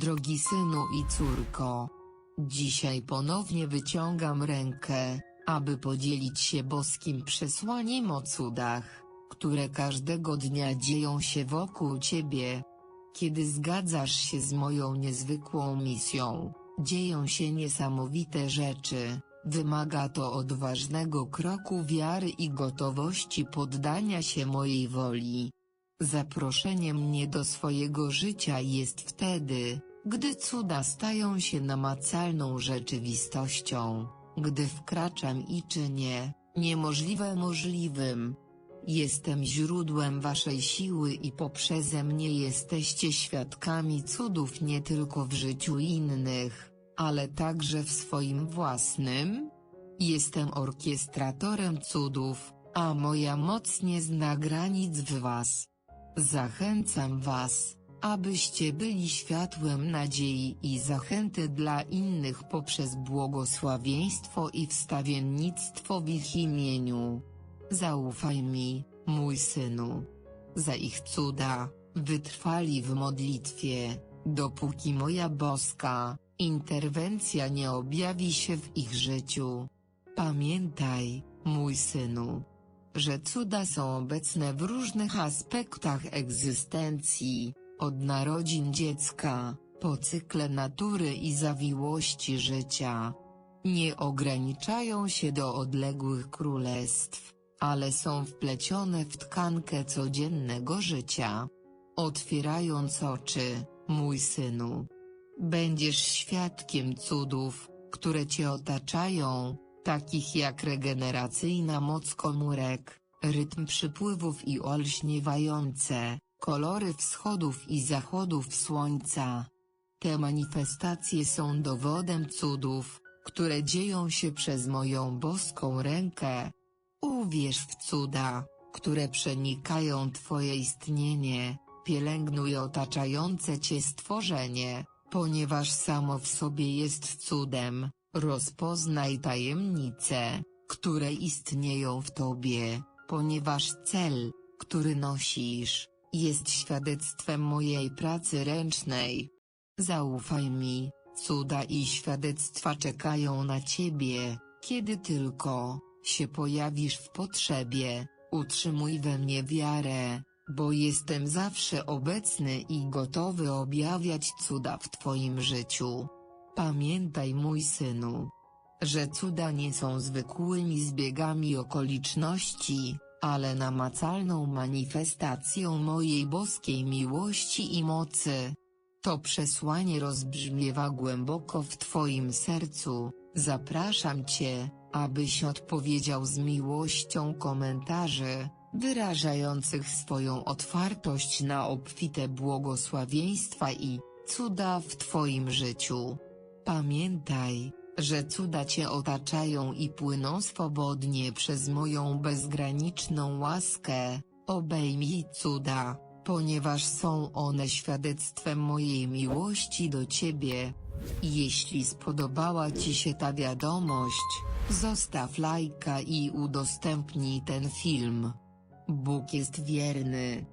Drogi synu i córko. Dzisiaj ponownie wyciągam rękę, aby podzielić się boskim przesłaniem o cudach, które każdego dnia dzieją się wokół ciebie. Kiedy zgadzasz się z moją niezwykłą misją, dzieją się niesamowite rzeczy. Wymaga to odważnego kroku wiary i gotowości poddania się mojej woli. Zaproszenie mnie do swojego życia jest wtedy, gdy cuda stają się namacalną rzeczywistością, gdy wkraczam i czynię niemożliwe możliwym. Jestem źródłem waszej siły i poprzez mnie jesteście świadkami cudów nie tylko w życiu innych, ale także w swoim własnym. Jestem orkiestratorem cudów, a moja moc nie zna granic w was. Zachęcam was, abyście byli światłem nadziei i zachęty dla innych poprzez błogosławieństwo i wstawiennictwo w ich imieniu. Zaufaj mi, mój synu. Za ich cuda, wytrwali w modlitwie, dopóki moja boska interwencja nie objawi się w ich życiu. Pamiętaj, mój synu, że cuda są obecne w różnych aspektach egzystencji, od narodzin dziecka, po cykle natury i zawiłości życia. Nie ograniczają się do odległych królestw, ale są wplecione w tkankę codziennego życia. Otwierając oczy, mój synu, będziesz świadkiem cudów, które cię otaczają, takich jak regeneracyjna moc komórek, rytm przypływów i olśniewające, kolory wschodów i zachodów słońca. Te manifestacje są dowodem cudów, które dzieją się przez moją boską rękę. Uwierz w cuda, które przenikają Twoje istnienie, pielęgnuj otaczające Cię stworzenie, ponieważ samo w sobie jest cudem, rozpoznaj tajemnice, które istnieją w Tobie, ponieważ cel, który nosisz, jest świadectwem mojej pracy ręcznej. Zaufaj mi, cuda i świadectwa czekają na Ciebie, kiedy tylko się pojawisz w potrzebie, utrzymuj we mnie wiarę, bo jestem zawsze obecny i gotowy objawiać cuda w Twoim życiu. Pamiętaj mój synu, że cuda nie są zwykłymi zbiegami okoliczności, ale namacalną manifestacją mojej boskiej miłości i mocy. To przesłanie rozbrzmiewa głęboko w Twoim sercu, zapraszam Cię, abyś odpowiedział z miłością komentarzy, wyrażających swoją otwartość na obfite błogosławieństwa i cuda w Twoim życiu. Pamiętaj, że cuda Cię otaczają i płyną swobodnie przez moją bezgraniczną łaskę, obejmij cuda, ponieważ są one świadectwem mojej miłości do Ciebie. Jeśli spodobała Ci się ta wiadomość, zostaw lajka i udostępnij ten film. Bóg jest wierny.